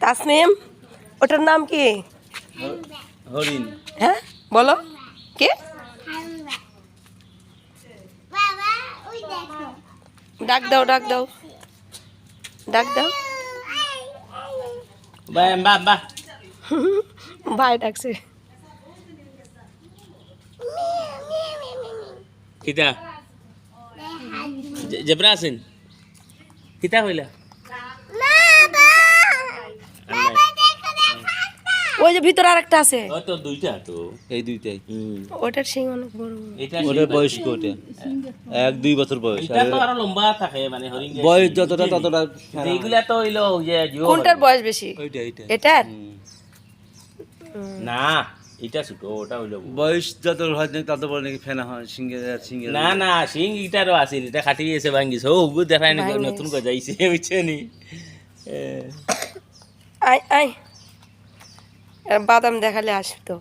তাসনিম ওটার নাম কি হরিণ হ্যাঁ বলো কে বাবা ওই দেখো ডাক দাও ডাক দাও ডাক দাও বা বা বা ভাই ডাকছে কিতা? জে- আছেন কিতা কইলা? বাবা দেখো দেখো ওই যে ভিতরে আরেকটা আছে। ও তো দুইটা তো। এই দুইটাই। হুম। ওটার সিং অনেক বড়। এটা ওটার বয়স কোটে এক দুই বছর বয়স। এটা তো আরও লম্বা থাকে মানে হরিণ বয়স যতটা ততটা এইগুলা তো হইল যে কোনটার বয়স বেশি? ওইটা এইটা এটার? না। এটা ছোট ওটা হইল বয়স যত হয় নাকি তত বড় নাকি ফেনা হয় সিঙ্গে সিঙ্গে না না সিং ইটারও আছে এটা খাটি গেছে ভাঙ্গিছে। ও গু দেখাই না ভাঙিছে। নতুন করে যাইছে বুঝছে নি? আই আয় আয়। বাদাম দেখালে আসতো।